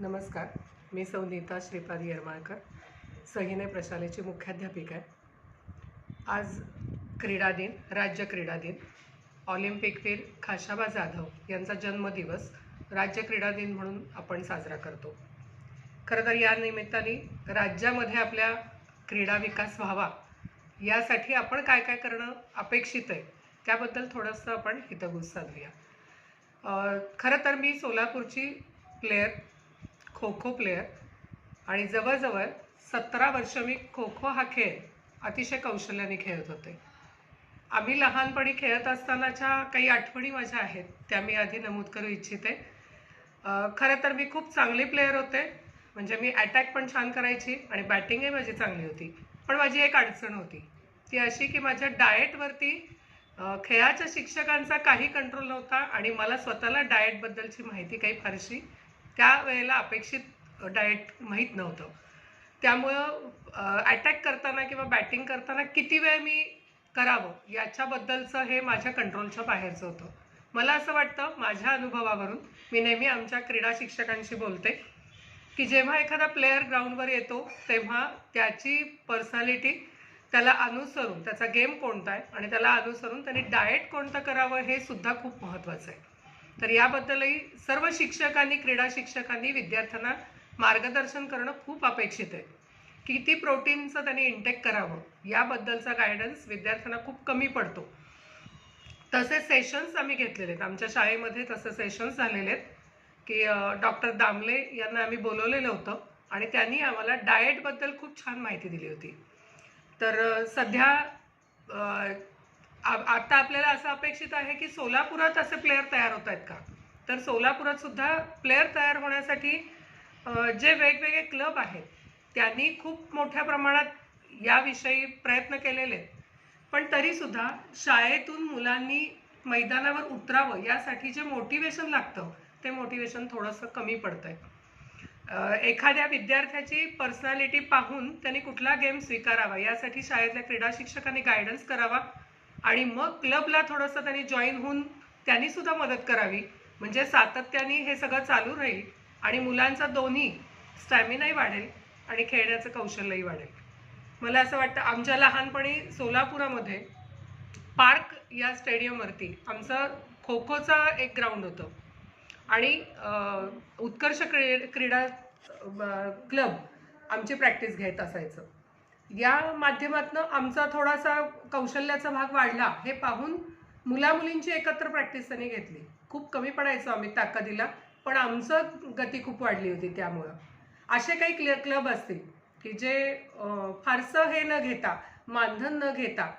नमस्कार. मी सौनीता श्रीपाद येरमाळकर सहिने प्रशालेची मुख्याध्यापिका आहे. आज क्रीडा दिन राज्य क्रीडा दिन. ऑलिम्पिकवीर खाशाबा जाधव यांचा जन्मदिवस राज्य क्रीडा दिन म्हणून आपण साजरा करतो. खरं तर या निमित्ताने राज्यामध्ये आपल्या क्रीडा विकास व्हावा यासाठी आपण काय काय करणं अपेक्षित आहे त्याबद्दल थोडंसं आपण हितगुज साधूया. खरं तर मी सोलापूरची प्लेयर खो खो प्लेयर आणि जवळजवळ सतरा वर्ष मी खो खो हा खेळ अतिशय कौशल्याने खेळत होते. आम्ही लहानपणी खेळत असतानाच्या काही आठवणी माझ्या आहेत त्या मी आधी नमूद करू इच्छिते. खरं तर मी खूप चांगली प्लेयर होते. म्हणजे मी अटॅक पण छान करायची आणि बॅटिंगही माझी चांगली होती. पण माझी एक अडचण होती. ती अशी की माझ्या डाएटवरती खेळाच्या शिक्षकांचा काही कंट्रोल नव्हता आणि मला स्वतःला डाएटबद्दलची माहिती काही फारशी त्यावेळेला अपेक्षित डाएट माहीत नव्हतं. त्यामुळं अटॅक करताना किंवा बॅटिंग करताना किती वेळ मी करावं याच्याबद्दलचं हे माझ्या कंट्रोलच्या बाहेरचं होतं. मला असं वाटतं माझ्या अनुभवावरून मी नेहमी आमच्या क्रीडा शिक्षकांशी बोलते की जेव्हा एखादा प्लेअर ग्राउंडवर येतो तेव्हा त्याची पर्सनॅलिटी त्याला अनुसरून त्याचा गेम कोणता आहे आणि त्याला अनुसरून त्याने डाएट कोणतं करावं हे सुद्धा खूप महत्त्वाचं आहे. तर याबद्दलही सर्व शिक्षकांनी क्रीडा शिक्षकांनी विद्यार्थ्यांना मार्गदर्शन करणं खूप अपेक्षित आहे. किती प्रोटीनचं त्यांनी इंटेक करावं याबद्दलचा गायडन्स विद्यार्थ्यांना खूप कमी पडतो. तसे सेशन्स आम्ही घेतलेले आहेत. आमच्या शाळेमध्ये तसे सेशन्स झालेले आहेत की डॉक्टर दामले यांना आम्ही बोलवलेलं होतं आणि त्यांनी आम्हाला डाएटबद्दल खूप छान माहिती दिली होती. तर सध्या आता आपल्याला असं अपेक्षित आहे की सोलापुरात असे प्लेयर तयार होत आहेत का? तर सोलापुरात सुद्धा प्लेयर तयार होण्यासाठी जे वेगवेगळे क्लब आहेत त्यांनी खूप मोठ्या प्रमाणात याविषयी प्रयत्न केलेले आहेत. पण तरीसुद्धा शाळेतून मुलांनी मैदानावर उतरावं यासाठी जे मोटिवेशन लागतं ते मोटिवेशन थोडंसं कमी पडतं आहे एखाद्या विद्यार्थ्याची पर्सनॅलिटी पाहून त्यांनी कुठला गेम स्वीकारावा यासाठी शाळेतल्या क्रीडा शिक्षकांनी गायडन्स करावा आणि मग क्लबला थोडंसं त्यांनी जॉईन होऊन त्यांनी सुद्धा मदत करावी. म्हणजे सातत्याने हे सगळं चालू राहील आणि मुलांचा दोन्ही स्टॅमिनाही वाढेल आणि खेळण्याचं कौशल्यही वाढेल. मला असं वाटतं आमच्या लहानपणी सोलापुरामध्ये पार्क या स्टेडियमवरती आमचं खो खोचा एक ग्राउंड होतं. आणि उत्कर्ष क्री क्रीडा क्लब आमची प्रॅक्टिस घेत असायचं. या माध्यमातनं आमचा थोडासा कौशल्याचा भाग वाढला हे पाहून मुलामुलींची एकत्र प्रॅक्टिस त्यांनी घेतली. खूप कमी पडायचो आम्ही ताकदीला पण आमचं गती खूप वाढली होती त्यामुळं. असे काही क्ल क्लब असतील की जे फारसं हे न घेता मानधन न घेता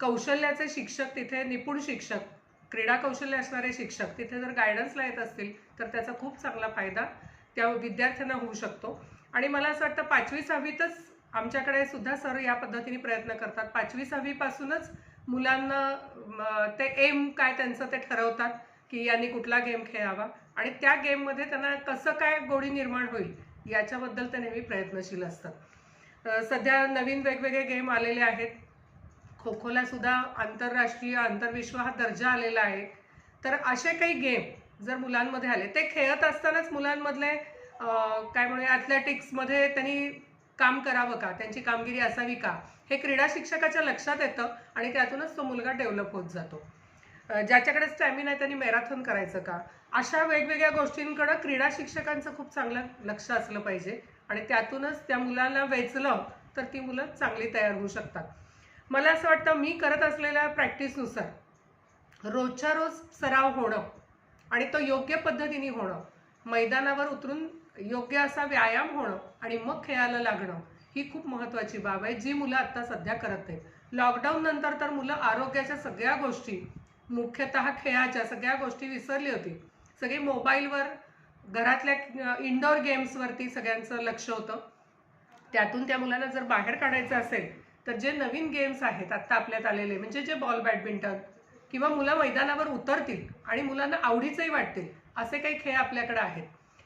कौशल्याचे शिक्षक तिथे निपुण शिक्षक क्रीडा कौशल्य असणारे शिक्षक तिथे जर गायडन्सला येत असतील तर त्याचा खूप चांगला फायदा त्या विद्यार्थ्यांना होऊ शकतो. आणि मला असं वाटतं पाचवी सहावीतच आमच्याकडे सुद्धा सर या पद्धतीने प्रयत्न करतात. पाचवी सहावीपासूनच मुलांना ते एम काय त्यांचं ते ठरवतात की यांनी कुठला गेम खेळावा. आणि त्या गेममध्ये त्यांना कसं काय गोडी निर्माण होईल याच्याबद्दल ते नेहमी प्रयत्नशील असतात. सध्या नवीन वेगवेगळे गेम आलेले आहेत. खो खोला सुद्धा आंतरराष्ट्रीय आंतरविश्व हा दर्जा आलेला आहे. तर असे काही गेम जर मुलांमध्ये आले ते खेळत असतानाच मुलांमधले काय म्हणूया ॲथलेटिक्समध्ये त्यांनी काम करावं का? त्यांची कामगिरी असावी का? हे क्रीडा शिक्षकाच्या लक्षात येतं आणि त्यातूनच तो मुलगा डेव्हलप होत जातो. ज्याच्याकडे स्टॅमिना आहे त्यांनी मॅरेथॉन करायचं का? अशा वेगवेगळ्या गोष्टींकडं क्रीडा शिक्षकांचं खूप चांगलं लक्ष असलं पाहिजे आणि त्यातूनच त्या मुलाला वेचलं तर ती मुलं चांगली तयार होऊ शकतात. मला असं वाटतं मी करत असलेल्या प्रॅक्टिसनुसार रोजच्या रोज सराव होणं आणि तो योग्य पद्धतीने होणं मैदानावर उतरून योग्य असा व्यायाम होणं आणि मग खेळायला लागणं ही खूप महत्त्वाची बाब आहे जी मुलं आत्ता सध्या करत आहेत. लॉकडाऊन नंतर तर मुलं आरोग्याच्या सगळ्या गोष्टी मुख्यतः खेळाच्या सगळ्या गोष्टी विसरली होती. सगळी मोबाईलवर घरातल्या इनडोअर गेम्सवरती सगळ्यांचं लक्ष होतं. त्यातून त्या मुलांना जर बाहेर काढायचं असेल तर जे नवीन गेम्स आहेत आत्ता आपल्यात आलेले म्हणजे जे बॉल बॅडमिंटन किंवा मुलं मैदानावर उतरतील आणि मुलांना आवडीचंही वाटतील असे काही खेळ आपल्याकडे आहेत.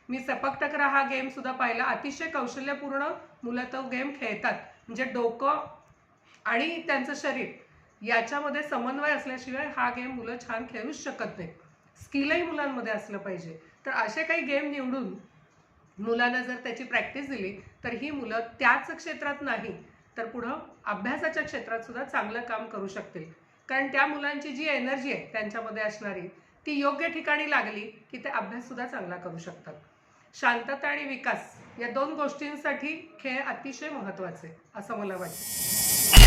मी सपक टकरा हा गेम सुद्धा पाहिला. अतिशय कौशल्यपूर्ण मुलं तो गेम खेळतात. म्हणजे डोकं आणि त्यांचं शरीर याच्यामध्ये समन्वय असल्याशिवाय हा गेम मुलं छान खेळूच शकत नाही स्किलही मुलांमध्ये असलं पाहिजे. तर असे काही गेम निवडून मुलांना जर त्याची प्रॅक्टिस दिली तर ही मुलं त्याच क्षेत्रात नाही तर पुढं अभ्यासाच्या क्षेत्रात सुद्धा चांगलं काम करू शकतील. कारण त्या मुलांची जी एनर्जी आहे त्यांच्यामध्ये असणारी ती योग्य ठिकाणी लागली की ते अभ्यास सुद्धा चांगला करू शकतात. शांतता आणि विकास या दोन गोष्टींसाठी खेळ अतिशय महत्त्वाचे असं मला वाटतं.